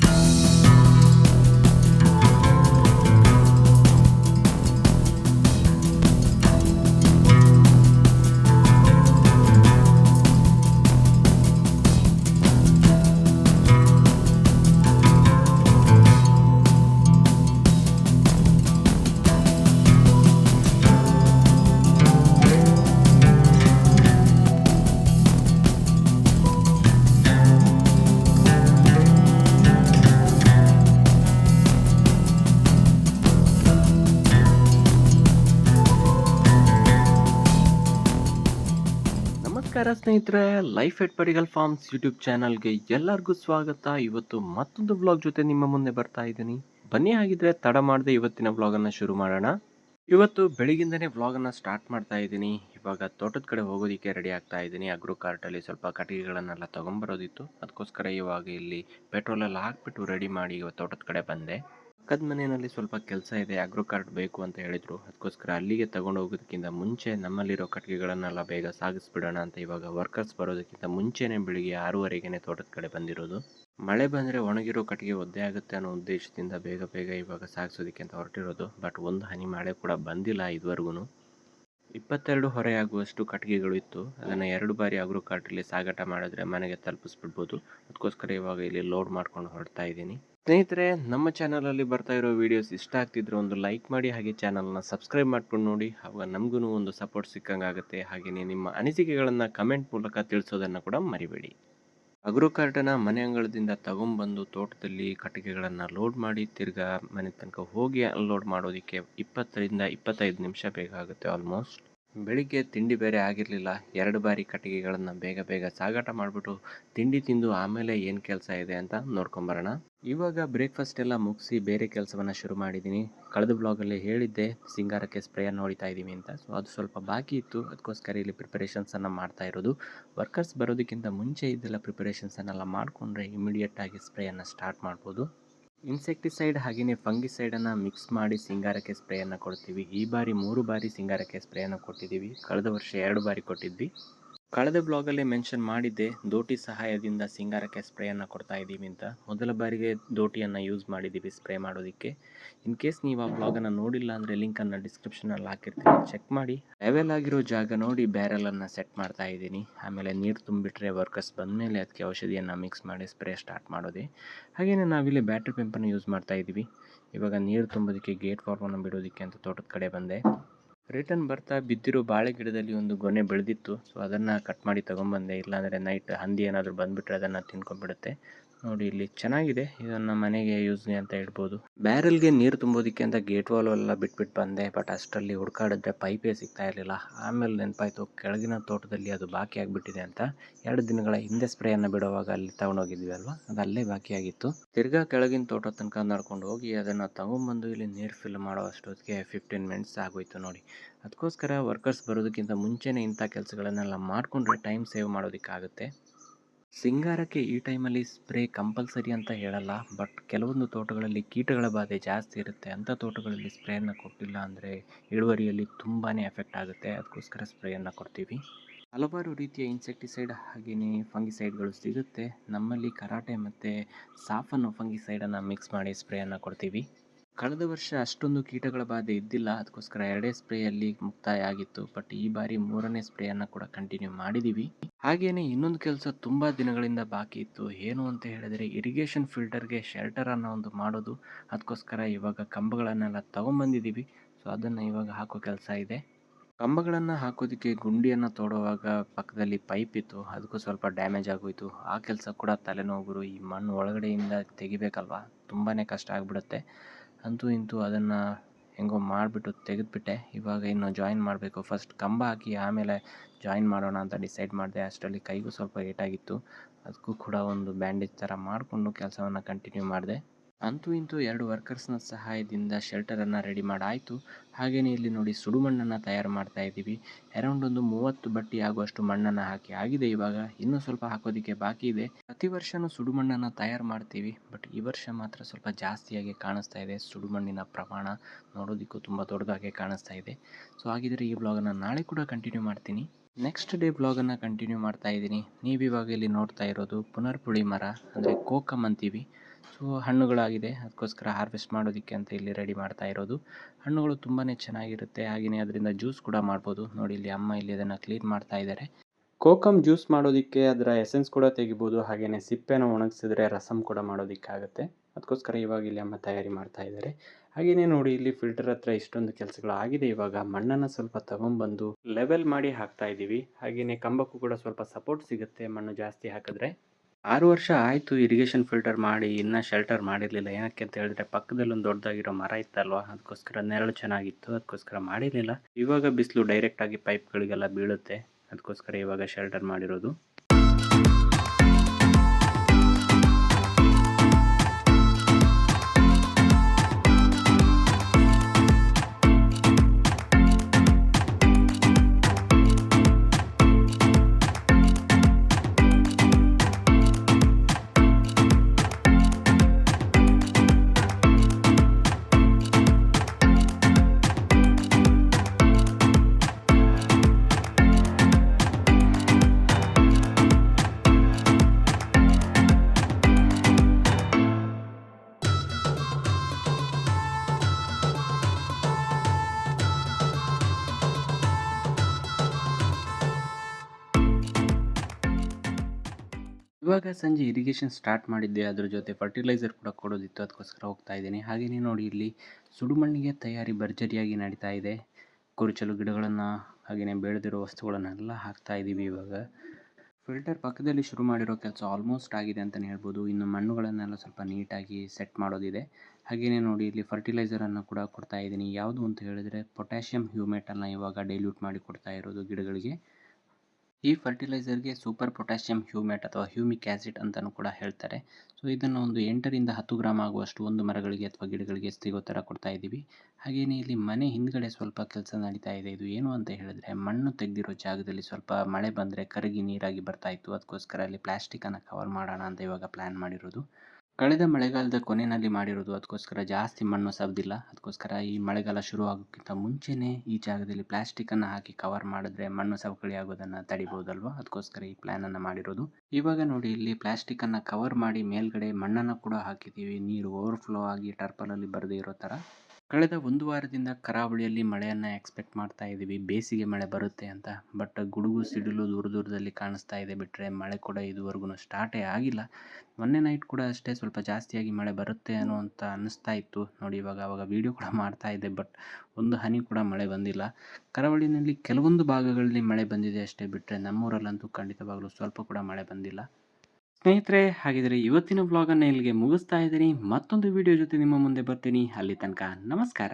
you ನಮಸ್ಕಾರ ಸ್ನೇಹಿತರೆ life at Padigal farms YouTube ಚಾನಲ್ಗೆ ಎಲ್ಲರಿಗೂ ಸ್ವಾಗತ. ಇವತ್ತು ಮತ್ತೊಂದು ವ್ಲಾಗ್ ಜೊತೆ ನಿಮ್ಮ ಮುಂದೆ ಬರ್ತಾ ಇದ್ದೀನಿ. ಬನ್ನಿ ಹಾಗಿದ್ರೆ ತಡ ಮಾಡದೆ ಇವತ್ತಿನ ವ್ಲಾಗನ್ನು ಶುರು ಮಾಡೋಣ. ಇವತ್ತು ಬೆಳಿಗ್ಗಿಂದನೇ ವ್ಲಾಗನ್ನು ಸ್ಟಾರ್ಟ್ ಮಾಡ್ತಾ ಇದ್ದೀನಿ. ಇವಾಗ ತೋಟದ ಕಡೆ ಹೋಗೋದಕ್ಕೆ ರೆಡಿ ಆಗ್ತಾ ಇದ್ದೀನಿ. ಅಗ್ರೋ ಕಾರ್ಟಲ್ಲಿ ಸ್ವಲ್ಪ ಕಟ್ಟಿಗೆಗಳನ್ನೆಲ್ಲ ತೊಗೊಂಬರೋದಿತ್ತು ಅದಕ್ಕೋಸ್ಕರ ಇವಾಗ ಇಲ್ಲಿ ಪೆಟ್ರೋಲ್ ಎಲ್ಲ ಹಾಕ್ಬಿಟ್ಟು ರೆಡಿ ಮಾಡಿ ಇವತ್ತು ತೋಟದ ಕಡೆ ಬಂದೆ. ಪಕ್ಕದ ಮನೆಯಲ್ಲಿ ಸ್ವಲ್ಪ ಕೆಲಸ ಇದೆ ಅಗ್ರೋ ಕಾರ್ಡ್ ಬೇಕು ಅಂತ ಹೇಳಿದ್ರು. ಅದಕ್ಕೋಸ್ಕರ ಅಲ್ಲಿಗೆ ತಗೊಂಡು ಹೋಗೋದಕ್ಕಿಂತ ಮುಂಚೆ ನಮ್ಮಲ್ಲಿರೋ ಕಟ್ಟಿಗೆಗಳನ್ನೆಲ್ಲ ಬೇಗ ಸಾಗಿಸ್ಬಿಡೋಣ ಅಂತ ಇವಾಗ ವರ್ಕರ್ಸ್ ಬರೋದಕ್ಕಿಂತ ಮುಂಚೆನೆ ಬೆಳಿಗ್ಗೆ ಆರೂವರೆಗೆನೆ ತೋಟದ ಕಡೆ ಬಂದಿರೋದು. ಮಳೆ ಬಂದರೆ ಒಣಗಿರೋ ಕಟ್ಟಿಗೆ ಒದ್ದೆ ಆಗುತ್ತೆ ಅನ್ನೋ ಉದ್ದೇಶದಿಂದ ಬೇಗ ಬೇಗ ಇವಾಗ ಸಾಗಿಸೋದಕ್ಕೆ ಅಂತ ಹೊರಟಿರೋದು. ಬಟ್ ಒಂದು ಹನಿ ಮಳೆ ಕೂಡ ಬಂದಿಲ್ಲ ಇದುವರೆಗೂ ಇಪ್ಪತ್ತೆರಡು ಹೊರೆಯಾಗುವಷ್ಟು ಕಟ್ಟಿಗೆಗಳು ಇತ್ತು. ಅದನ್ನು ಎರಡು ಬಾರಿ ಅಗ್ರೋ ಕಾರ್ಟಲ್ಲಿ ಸಾಗಾಟ ಮಾಡಿದ್ರೆ ಮನೆಗೆ ತಲುಪಿಸ್ಬಿಡ್ಬೋದು. ಅದಕ್ಕೋಸ್ಕರ ಇವಾಗ ಇಲ್ಲಿ ಲೋಡ್ ಮಾಡ್ಕೊಂಡು ಹೊರಡ್ತಾ ಇದ್ದೀನಿ. ಸ್ನೇಹಿತರೆ, ನಮ್ಮ ಚಾನಲಲ್ಲಿ ಬರ್ತಾ ಇರೋ ವಿಡಿಯೋಸ್ ಇಷ್ಟ ಆಗ್ತಿದ್ರೆ ಒಂದು ಲೈಕ್ ಮಾಡಿ, ಹಾಗೆ ಚಾನಲ್ನ ಸಬ್ಸ್ಕ್ರೈಬ್ ಮಾಡ್ಕೊಂಡು ನೋಡಿ ಆವಾಗ ನಮಗೂ ಒಂದು ಸಪೋರ್ಟ್ ಸಿಕ್ಕಂಗಾಗುತ್ತೆ ಹಾಗೆಯೇ ನಿಮ್ಮ ಅನಿಸಿಕೆಗಳನ್ನು ಕಮೆಂಟ್ ಮೂಲಕ ತಿಳಿಸೋದನ್ನು ಕೂಡ ಮರಿಬೇಡಿ. ಅಗ್ರೋ ಮನೆ ಅಂಗಳದಿಂದ ತಗೊಂಬಂದು ತೋಟದಲ್ಲಿ ಕಟ್ಟಿಗೆಗಳನ್ನು ಲೋಡ್ ಮಾಡಿ, ತಿರ್ಗಾ ಮನೆ ತನಕ ಹೋಗಿ ಅನ್ಲೋಡ್ ಮಾಡೋದಕ್ಕೆ ಇಪ್ಪತ್ತರಿಂದ ಇಪ್ಪತ್ತೈದು ನಿಮಿಷ ಬೇಕಾಗುತ್ತೆ ಆಲ್ಮೋಸ್ಟ್ ಬೆಳಿಗ್ಗೆ ತಿಂಡಿ ಬೇರೆ ಆಗಿರಲಿಲ್ಲ. ಎರಡು ಬಾರಿ ಕಟ್ಟಿಗೆಗಳನ್ನು ಬೇಗ ಬೇಗ ಸಾಗಾಟ ಮಾಡಿಬಿಟ್ಟು ತಿಂಡಿ ತಿಂದು ಆಮೇಲೆ ಏನು ಕೆಲಸ ಇದೆ ಅಂತ ನೋಡ್ಕೊಂಬರೋಣ. ಇವಾಗ ಬ್ರೇಕ್ಫಾಸ್ಟ್ ಎಲ್ಲ ಮುಗಿಸಿ ಬೇರೆ ಕೆಲಸವನ್ನು ಶುರು ಮಾಡಿದ್ದೀನಿ. ಕಳೆದ ಬ್ಲಾಗಲ್ಲಿ ಹೇಳಿದ್ದೆ, ಸಿಂಗಾರಕ್ಕೆ ಸ್ಪ್ರೇಯನ್ನು ಹೊಡಿತಾ ಇದ್ದೀವಿ ಅಂತ. ಸೊ ಅದು ಸ್ವಲ್ಪ ಬಾಕಿ ಇತ್ತು. ಅದಕ್ಕೋಸ್ಕರ ಇಲ್ಲಿ ಪ್ರಿಪರೇಷನ್ಸನ್ನು ಮಾಡ್ತಾ ಇರೋದು. ವರ್ಕರ್ಸ್ ಬರೋದಕ್ಕಿಂತ ಮುಂಚೆ ಇದೆಲ್ಲ ಪ್ರಿಪರೇಷನ್ಸನ್ನೆಲ್ಲ ಮಾಡಿಕೊಂಡ್ರೆ ಇಮಿಡಿಯೇಟಾಗಿ ಸ್ಪ್ರೇಯನ್ನು ಸ್ಟಾರ್ಟ್ ಮಾಡ್ಬೋದು. ಇನ್ಸೆಕ್ಟಿಸೈಡ್ ಹಾಗೆಯೇ ಫಂಗಿಸೈಡನ್ನು ಮಿಕ್ಸ್ ಮಾಡಿ ಸಿಂಗಾರಕ್ಕೆ ಸ್ಪ್ರೇಯನ್ನು ಕೊಡ್ತೀವಿ. ಈ ಬಾರಿ ಮೂರು ಬಾರಿ ಸಿಂಗಾರಕ್ಕೆ ಸ್ಪ್ರೇಯನ್ನು ಕೊಟ್ಟಿದ್ದೀವಿ. ಕಳೆದ ವರ್ಷ ಎರಡು ಬಾರಿ ಕೊಟ್ಟಿದ್ವಿ. ಕಳೆದ ಬ್ಲಾಗಲ್ಲಿ ಮೆನ್ಷನ್ ಮಾಡಿದ್ದೆ, ದೋಟಿ ಸಹಾಯದಿಂದ ಸಿಂಗಾರಕ್ಕೆ ಸ್ಪ್ರೇಯನ್ನು ಕೊಡ್ತಾ ಇದ್ದೀವಿ ಅಂತ. ಮೊದಲ ಬಾರಿಗೆ ದೋಟಿಯನ್ನು ಯೂಸ್ ಮಾಡಿದ್ದೀವಿ ಸ್ಪ್ರೇ ಮಾಡೋದಕ್ಕೆ. ಇನ್ ಕೇಸ್ ನೀವು ಆ ಬ್ಲಾಗನ್ನು ನೋಡಿಲ್ಲ ಅಂದರೆ ಲಿಂಕನ್ನು ಡಿಸ್ಕ್ರಿಪ್ಷನಲ್ಲಿ ಹಾಕಿರ್ತೀನಿ. ಚೆಕ್ ಮಾಡಿ. ಲೆವೆಲ್ ಆಗಿರೋ ಜಾಗ ನೋಡಿ ಬ್ಯಾರಲನ್ನು ಸೆಟ್ ಮಾಡ್ತಾ ಇದ್ದೀನಿ. ಆಮೇಲೆ ನೀರು ತುಂಬಿಟ್ರೆ ವರ್ಕರ್ಸ್ ಬಂದಮೇಲೆ ಅದಕ್ಕೆ ಔಷಧಿಯನ್ನು ಮಿಕ್ಸ್ ಮಾಡಿ ಸ್ಪ್ರೇ ಸ್ಟಾರ್ಟ್ ಮಾಡೋದೆ. ಹಾಗೆಯೇ ನಾವಿಲ್ಲಿ ಬ್ಯಾಟ್ರಿ ಪಂಪನ್ನು ಯೂಸ್ ಮಾಡ್ತಾ ಇದ್ದೀವಿ. ಇವಾಗ ನೀರು ತುಂಬೋದಕ್ಕೆ ಗೇಟ್ ಫಾರ್ಮನ್ನು ಬಿಡೋದಕ್ಕೆ ಅಂತ ತೋಟದ ಕಡೆ ಬಂದೆ. ರಿಟರ್ನ್ ಬರ್ತಾ ಬಿದ್ದಿರೋ ಬಾಳೆ ಗಿಡದಲ್ಲಿ ಒಂದು ಗೊನೆ ಬೆಳೆದಿತ್ತು. ಸೊ ಅದನ್ನು ಕಟ್ ಮಾಡಿ ತೊಗೊಂಬಂದೆ. ಇಲ್ಲಾಂದರೆ ನೈಟ್ ಹಂದಿ ಏನಾದರೂ ಬಂದುಬಿಟ್ರೆ ಅದನ್ನು ತಿನ್ಕೊಂಡ್ಬಿಡುತ್ತೆ. ನೋಡಿ, ಇಲ್ಲಿ ಚೆನ್ನಾಗಿದೆ. ಇದನ್ನು ಮನೆಗೆ ಯೂಸ್ಗೆ ಅಂತ ಹೇಳ್ಬೋದು. ಬ್ಯಾರಲ್ಗೆ ನೀರು ತುಂಬೋದಕ್ಕೆ ಅಂತ ಗೇಟ್ ವಾಲ್ ಎಲ್ಲ ಬಿಟ್ಬಿಟ್ಟು ಬಂದೆ ಬಟ್ ಅಷ್ಟರಲ್ಲಿ ಹುಡ್ಕಾಡಿದ್ರೆ ಪೈಪೇ ಸಿಗ್ತಾ ಇರಲಿಲ್ಲ. ಆಮೇಲೆ ನೆನಪಾಯ್ತು, ಕೆಳಗಿನ ತೋಟದಲ್ಲಿ ಅದು ಬಾಕಿ ಆಗಿಬಿಟ್ಟಿದೆ ಅಂತ. ಎರಡು ದಿನಗಳ ಹಿಂದೆ ಸ್ಪ್ರೇಯನ್ನು ಬಿಡುವಾಗ ಅಲ್ಲಿ ತಗೊಂಡೋಗಿದ್ವಿ ಅಲ್ವಾ? ಅದು ಅಲ್ಲೇ ಬಾಕಿಯಾಗಿತ್ತು ತಿರ್ಗಾ ಕೆಳಗಿನ ತೋಟ ತನಕ ನಡ್ಕೊಂಡು ಹೋಗಿ ಅದನ್ನು ತಗೊಂಬಂದು ಇಲ್ಲಿ ನೀರು ಫಿಲ್ ಮಾಡೋ ಅಷ್ಟೊತ್ತಿಗೆ ಫಿಫ್ಟೀನ್ ಮಿನಿಟ್ಸ್ ಆಗೋಯ್ತು ನೋಡಿ. ಅದಕ್ಕೋಸ್ಕರ ವರ್ಕರ್ಸ್ ಬರೋದಕ್ಕಿಂತ ಮುಂಚೆನೇ ಇಂಥ ಕೆಲಸಗಳನ್ನೆಲ್ಲ ಮಾಡಿಕೊಂಡ್ರೆ ಟೈಮ್ ಸೇವ್ ಮಾಡೋದಕ್ಕಾಗುತ್ತೆ. ಸಿಂಗಾರಕ್ಕೆ ಈ ಟೈಮಲ್ಲಿ ಸ್ಪ್ರೇ ಕಂಪಲ್ಸರಿ ಅಂತ ಹೇಳಲ್ಲ, ಬಟ್ ಕೆಲವೊಂದು ತೋಟಗಳಲ್ಲಿ ಕೀಟಗಳ ಬಾಧೆ ಜಾಸ್ತಿ ಇರುತ್ತೆ. ಅಂಥ ತೋಟಗಳಲ್ಲಿ ಸ್ಪ್ರೇಯನ್ನು ಕೊಟ್ಟಿಲ್ಲ ಅಂದರೆ ಇಳುವರಿಯಲ್ಲಿ ತುಂಬಾ ಎಫೆಕ್ಟ್ ಆಗುತ್ತೆ. ಅದಕ್ಕೋಸ್ಕರ ಸ್ಪ್ರೇಯನ್ನು ಕೊಡ್ತೀವಿ. ಹಲವಾರು ರೀತಿಯ ಇನ್ಸೆಕ್ಟಿಸೈಡ್ ಹಾಗೆಯೇ ಫಂಗಿಸೈಡ್ಗಳು ಸಿಗುತ್ತೆ. ನಮ್ಮಲ್ಲಿ ಕರಾಟೆ ಮತ್ತು ಸಾಫನ್ನು ಫಂಗಿಸೈಡನ್ನು ಮಿಕ್ಸ್ ಮಾಡಿ ಸ್ಪ್ರೇಯನ್ನು ಕೊಡ್ತೀವಿ. ಕಳೆದ ವರ್ಷ ಅಷ್ಟೊಂದು ಕೀಟಗಳ ಬಾಧೆ ಇದ್ದಿಲ್ಲ. ಅದಕ್ಕೋಸ್ಕರ ಎರಡೇ ಸ್ಪ್ರೇಯಲ್ಲಿ ಮುಕ್ತಾಯ ಆಗಿತ್ತು ಬಟ್ ಈ ಬಾರಿ ಮೂರನೇ ಸ್ಪ್ರೇಯನ್ನು ಕೂಡ ಕಂಟಿನ್ಯೂ ಮಾಡಿದ್ದೀವಿ ಹಾಗೆಯೇ ಇನ್ನೊಂದು ಕೆಲಸ ತುಂಬ ದಿನಗಳಿಂದ ಬಾಕಿ ಇತ್ತು. ಏನು ಅಂತ ಹೇಳಿದರೆ ಇರಿಗೇಷನ್ ಫಿಲ್ಟರ್ಗೆ ಶೆಲ್ಟರನ್ನು ಒಂದು ಮಾಡೋದು. ಅದಕ್ಕೋಸ್ಕರ ಇವಾಗ ಕಂಬಗಳನ್ನೆಲ್ಲ ತೊಗೊಂಬಂದಿದ್ದೀವಿ ಸೊ, ಅದನ್ನು ಇವಾಗ ಹಾಕೋ ಕೆಲಸ ಇದೆ. ಕಂಬಗಳನ್ನು ಹಾಕೋದಕ್ಕೆ ಗುಂಡಿಯನ್ನು ತೋಡುವಾಗ ಪಕ್ಕದಲ್ಲಿ ಪೈಪ್ ಇತ್ತು. ಅದಕ್ಕೂ ಸ್ವಲ್ಪ ಡ್ಯಾಮೇಜ್ ಆಗೋಯಿತು. ಆ ಕೆಲಸ ಕೂಡ ತಲೆನೋವುಗಳು ಈ ಮಣ್ಣು ಒಳಗಡೆಯಿಂದ ತೆಗಿಬೇಕಲ್ವಾ? ತುಂಬಾ ಕಷ್ಟ ಆಗಿಬಿಡುತ್ತೆ. ಅಂತೂ ಇಂತೂ ಅದನ್ನು ಹೆಂಗೋ ಮಾಡಿಬಿಟ್ಟು ತೆಗೆದುಬಿಟ್ಟೆ. ಇವಾಗ ಇನ್ನು ಜಾಯಿನ್ ಮಾಡಬೇಕು. ಫಸ್ಟ್ ಕಂಬ ಹಾಕಿ ಆಮೇಲೆ ಜಾಯಿನ್ ಮಾಡೋಣ ಅಂತ ಡಿಸೈಡ್ ಮಾಡಿದೆ. ಅಷ್ಟರಲ್ಲಿ ಕೈಗೂ ಸ್ವಲ್ಪ ಏಟಾಗಿತ್ತು ಅದಕ್ಕೂ ಕೂಡ ಒಂದು ಬ್ಯಾಂಡೇಜ್ ಥರ ಮಾಡಿಕೊಂಡು ಕೆಲಸವನ್ನು ಕಂಟಿನ್ಯೂ ಮಾಡಿದೆ. ಅಂತೂ ಇಂತೂ ಎರಡು ವರ್ಕರ್ಸ್ನ ಸಹಾಯದಿಂದ ಶೆಲ್ಟರನ್ನು ರೆಡಿ ಮಾಡಾಯಿತು. ಹಾಗೆಯೇ ಇಲ್ಲಿ ನೋಡಿ ಸುಡುಮಣ್ಣನ್ನು ತಯಾರು ಮಾಡ್ತಾ ಇದ್ದೀವಿ. ಅರೌಂಡ್ ಒಂದು ಮೂವತ್ತು ಬಟ್ಟಿ ಆಗುವಷ್ಟು ಮಣ್ಣನ್ನು ಹಾಕಿ ಆಗಿದೆ ಇವಾಗ. ಇನ್ನೂ ಸ್ವಲ್ಪ ಹಾಕೋದಕ್ಕೆ ಬಾಕಿ ಇದೆ. ಪ್ರತಿ ವರ್ಷವೂ ಸುಡುಮಣ್ಣನ್ನು ತಯಾರು ಮಾಡ್ತೀವಿ. ಬಟ್ ಈ ವರ್ಷ ಮಾತ್ರ ಸ್ವಲ್ಪ ಜಾಸ್ತಿಯಾಗಿ ಕಾಣಿಸ್ತಾ ಇದೆ ಸುಡುಮಣ್ಣಿನ ಪ್ರಮಾಣ. ನೋಡೋದಕ್ಕೂ ತುಂಬ ದೊಡ್ಡದಾಗಿ ಕಾಣಿಸ್ತಾ ಇದೆ. ಸೊ ಹಾಗಿದ್ರೆ ಈ ಬ್ಲಾಗನ್ನು ನಾಳೆ ಕೂಡ ಕಂಟಿನ್ಯೂ ಮಾಡ್ತೀನಿ. ನೆಕ್ಸ್ಟ್ ಡೇ ಬ್ಲಾಗನ್ನು ಕಂಟಿನ್ಯೂ ಮಾಡ್ತಾ ಇದ್ದೀನಿ. ನೀವು ಇವಾಗ ಇಲ್ಲಿ ನೋಡ್ತಾ ಇರೋದು ಪುನರ್ಪುಳಿ ಮರ, ಅಂದರೆ ಕೋಕಮ್ ಅಂತೀವಿ. ಸೊ ಹಣ್ಣುಗಳಾಗಿದೆ. ಅದಕ್ಕೋಸ್ಕರ ಹಾರ್ವೆಸ್ಟ್ ಮಾಡೋದಕ್ಕೆ ಅಂತ ಇಲ್ಲಿ ರೆಡಿ ಮಾಡ್ತಾ ಇರೋದು. ಹಣ್ಣುಗಳು ತುಂಬಾ ಚೆನ್ನಾಗಿರುತ್ತೆ. ಹಾಗೆಯೇ ಅದರಿಂದ ಜ್ಯೂಸ್ ಕೂಡ ಮಾಡ್ಬೋದು. ನೋಡಿ ಇಲ್ಲಿ ಅಮ್ಮ ಇಲ್ಲಿ ಅದನ್ನು ಕ್ಲೀನ್ ಮಾಡ್ತಾ ಇದ್ದಾರೆ ಕೋಕಮ್ ಜ್ಯೂಸ್ ಮಾಡೋದಕ್ಕೆ ಅದರ ಎಸೆನ್ಸ್ ಕೂಡ ತೆಗಿಬೋದು. ಹಾಗೆಯೇ ಸಿಪ್ಪೆನ ಒಣಗಿಸಿದ್ರೆ ರಸಮ್ ಕೂಡ ಮಾಡೋದಕ್ಕಾಗುತ್ತೆ. ಅದಕ್ಕೋಸ್ಕರ ಇವಾಗ ಇಲ್ಲಿ ಅಮ್ಮ ತಯಾರಿ ಮಾಡ್ತಾ ಇದ್ದಾರೆ ಹಾಗೆಯೇ ನೋಡಿ ಇಲ್ಲಿ ಫಿಲ್ಟರ್ ಹತ್ರ ಇಷ್ಟೊಂದು ಕೆಲಸಗಳು ಆಗಿದೆ. ಇವಾಗ ಮಣ್ಣನ್ನು ಸ್ವಲ್ಪ ತಗೊಂಬಂದು ಲೆವೆಲ್ ಮಾಡಿ ಹಾಕ್ತಾ ಇದ್ದೀವಿ ಹಾಗೆಯೇ ಕಂಬಕ್ಕೂ ಕೂಡ ಸ್ವಲ್ಪ ಸಪೋರ್ಟ್ ಸಿಗುತ್ತೆ ಮಣ್ಣು ಜಾಸ್ತಿ ಹಾಕಿದ್ರೆ. ಆರು ವರ್ಷ ಆಯಿತು ಇರಿಗೇಷನ್ ಫಿಲ್ಟರ್ ಮಾಡಿ ಇನ್ನೂ ಶೆಲ್ಟರ್ ಮಾಡಿರಲಿಲ್ಲ. ಏನಕ್ಕೆ ಅಂತ ಹೇಳಿದ್ರೆ ಪಕ್ಕದಲ್ಲಿ ಒಂದು ದೊಡ್ಡದಾಗಿರೋ ಮರ ಇತ್ತಲ್ವಾ, ಅದಕ್ಕೋಸ್ಕರ ನೆರಳು ಚೆನ್ನಾಗಿತ್ತು ಅದಕ್ಕೋಸ್ಕರ ಮಾಡಿರಲಿಲ್ಲ. ಇವಾಗ ಬಿಸಿಲು ಡೈರೆಕ್ಟಾಗಿ ಪೈಪ್ಗಳಿಗೆಲ್ಲ ಬೀಳುತ್ತೆ. ಅದಕ್ಕೋಸ್ಕರ ಇವಾಗ ಶೆಲ್ಟರ್ ಮಾಡಿರೋದು. ಇವಾಗ ಸಂಜೆ ಇರಿಗೇಷನ್ ಸ್ಟಾರ್ಟ್ ಮಾಡಿದ್ದೆ, ಅದ್ರ ಜೊತೆ ಫರ್ಟಿಲೈಸರ್ ಕೂಡ ಕೊಡೋದಿತ್ತು, ಅದಕ್ಕೋಸ್ಕರ ಹೋಗ್ತಾ ಇದ್ದೀನಿ. ಹಾಗೆಯೇ ನೋಡಿ ಇಲ್ಲಿ ಸುಡುಮಣ್ಣಿಗೆ ತಯಾರಿ ಭರ್ಜರಿಯಾಗಿ ನಡೀತಾ ಇದೆ. ಕುರುಚಲು ಗಿಡಗಳನ್ನು ಹಾಗೆಯೇ ಬೆಳೆದಿರೋ ವಸ್ತುಗಳನ್ನೆಲ್ಲ ಹಾಕ್ತಾ ಇದ್ದೀವಿ ಇವಾಗ. ಫಿಲ್ಟರ್ ಪಕ್ಕದಲ್ಲಿ ಶುರು ಮಾಡಿರೋ ಕೆಲಸ ಆಲ್ಮೋಸ್ಟ್ ಆಗಿದೆ ಅಂತಲೇ ಹೇಳ್ಬೋದು. ಇನ್ನು ಮಣ್ಣುಗಳನ್ನೆಲ್ಲ ಸ್ವಲ್ಪ ನೀಟಾಗಿ ಸೆಟ್ ಮಾಡೋದಿದೆ. ಹಾಗೆಯೇ ನೋಡಿ ಇಲ್ಲಿ ಫರ್ಟಿಲೈಸರನ್ನು ಕೂಡ ಕೊಡ್ತಾ ಇದ್ದೀನಿ. ಯಾವುದು ಅಂತ ಹೇಳಿದರೆ ಪೊಟ್ಯಾಷಿಯಂ ಹ್ಯೂಮೇಟನ್ನು ಇವಾಗ ಡೈಲ್ಯೂಟ್ ಮಾಡಿ ಕೊಡ್ತಾ ಇರೋದು ಗಿಡಗಳಿಗೆ. ಈ ಫರ್ಟಿಲೈಸರ್ಗೆ ಸೂಪರ್ ಪೊಟ್ಯಾಷಿಯಂ ಹ್ಯೂಮೇಟ್ ಅಥವಾ ಹ್ಯೂಮಿಕ್ ಆ್ಯಸಿಡ್ ಅಂತಲೂ ಕೂಡ ಹೇಳ್ತಾರೆ. ಸೊ ಇದನ್ನು ಒಂದು ಎಂಟರಿಂದ ಹತ್ತು ಗ್ರಾಮ್ ಆಗುವಷ್ಟು ಒಂದು ಮರಗಳಿಗೆ ಅಥವಾ ಗಿಡಗಳಿಗೆ ಸಿಗೋ ಥರ ಕೊಡ್ತಾ ಇದ್ದೀವಿ. ಹಾಗೆಯೇ ಇಲ್ಲಿ ಮನೆ ಹಿಂದ್ಗಡೆ ಸ್ವಲ್ಪ ಕೆಲಸ ನಡೀತಾ ಇದೆ. ಇದು ಏನು ಅಂತ ಹೇಳಿದ್ರೆ ಮಣ್ಣು ತೆಗೆದಿರೋ ಜಾಗದಲ್ಲಿ ಸ್ವಲ್ಪ ಮಳೆ ಬಂದರೆ ಕರಗಿ ನೀರಾಗಿ ಬರ್ತಾ ಇತ್ತು. ಅದಕ್ಕೋಸ್ಕರ ಅಲ್ಲಿ ಪ್ಲಾಸ್ಟಿಕನ್ನು ಕವರ್ ಮಾಡೋಣ ಅಂತ ಇವಾಗ ಪ್ಲ್ಯಾನ್ ಮಾಡಿರೋದು. ಕಳೆದ ಮಳೆಗಾಲದ ಕೊನೆಯಲ್ಲಿ ಮಾಡಿರೋದು ಅದಕ್ಕೋಸ್ಕರ ಜಾಸ್ತಿ ಮಣ್ಣು ಸವ್ದಿಲ್ಲ. ಅದಕ್ಕೋಸ್ಕರ ಈ ಮಳೆಗಾಲ ಶುರು ಆಗೋಕ್ಕಿಂತ ಮುಂಚೆನೇ ಈ ಜಾಗದಲ್ಲಿ ಪ್ಲಾಸ್ಟಿಕ್ಕನ್ನು ಹಾಕಿ ಕವರ್ ಮಾಡಿದ್ರೆ ಮಣ್ಣು ಸವಕಳಿ ಆಗೋದನ್ನು ತಡಿಬೋದಲ್ವ ಅದಕ್ಕೋಸ್ಕರ ಈ ಪ್ಲ್ಯಾನನ್ನು ಮಾಡಿರೋದು. ಇವಾಗ ನೋಡಿ, ಇಲ್ಲಿ ಪ್ಲಾಸ್ಟಿಕ್ಕನ್ನು ಕವರ್ ಮಾಡಿ ಮೇಲ್ಗಡೆ ಮಣ್ಣನ್ನು ಕೂಡ ಹಾಕಿದ್ದೀವಿ. ನೀರು ಓವರ್ಫ್ಲೋ ಆಗಿ ಟರ್ಪಲಲ್ಲಿ ಬರದೇ ಇರೋ ಥರ ಕಳೆದ ಒಂದು ವಾರದಿಂದ ಕರಾವಳಿಯಲ್ಲಿ ಮಳೆಯನ್ನು ಎಕ್ಸ್ಪೆಕ್ಟ್ ಮಾಡ್ತಾ ಇದ್ದೀವಿ ಬೇಸಿಗೆ ಮಳೆ ಬರುತ್ತೆ ಅಂತ. ಬಟ್ ಗುಡುಗು, ಸಿಡಿಲು ದೂರ ದೂರದಲ್ಲಿ ಕಾಣಿಸ್ತಾ ಇದೆ ಬಿಟ್ಟರೆ ಮಳೆ ಕೂಡ ಇದುವರೆಗೂ ಸ್ಟಾರ್ಟೇ ಆಗಿಲ್ಲ. ಮೊನ್ನೆ ನೈಟ್ ಕೂಡ ಅಷ್ಟೇ ಸ್ವಲ್ಪ ಜಾಸ್ತಿಯಾಗಿ ಮಳೆ ಬರುತ್ತೆ ಅನ್ನೋ ಅಂತ ಅನ್ನಿಸ್ತಾ ಇತ್ತು. ನೋಡಿ, ಇವಾಗ ಅವಾಗ ವೀಡಿಯೋ ಕೂಡ ಮಾಡ್ತಾ ಇದ್ದೆ ಬಟ್ ಒಂದು ಹನಿ ಕೂಡ ಮಳೆ ಬಂದಿಲ್ಲ. ಕರಾವಳಿನಲ್ಲಿ ಕೆಲವೊಂದು ಭಾಗಗಳಲ್ಲಿ ಮಳೆ ಬಂದಿದೆ ಅಷ್ಟೇ ಬಿಟ್ಟರೆ ನಮ್ಮೂರಲ್ಲಂತೂ ಖಂಡಿತವಾಗಲೂ ಸ್ವಲ್ಪ ಕೂಡ ಮಳೆ ಬಂದಿಲ್ಲ. ಸ್ನೇಹಿತರೆ, ಹಾಗಿದ್ರೆ ಇವತ್ತಿನ ವ್ಲಾಗನ್ನು ಇಲ್ಲಿಗೆ ಮುಗಿಸ್ತಾ ಇದ್ದೀನಿ. ಮತ್ತೊಂದು ವಿಡಿಯೋ ಜೊತೆ ನಿಮ್ಮ ಮುಂದೆ ಬರ್ತೀನಿ. ಅಲ್ಲಿ ತನಕ ನಮಸ್ಕಾರ.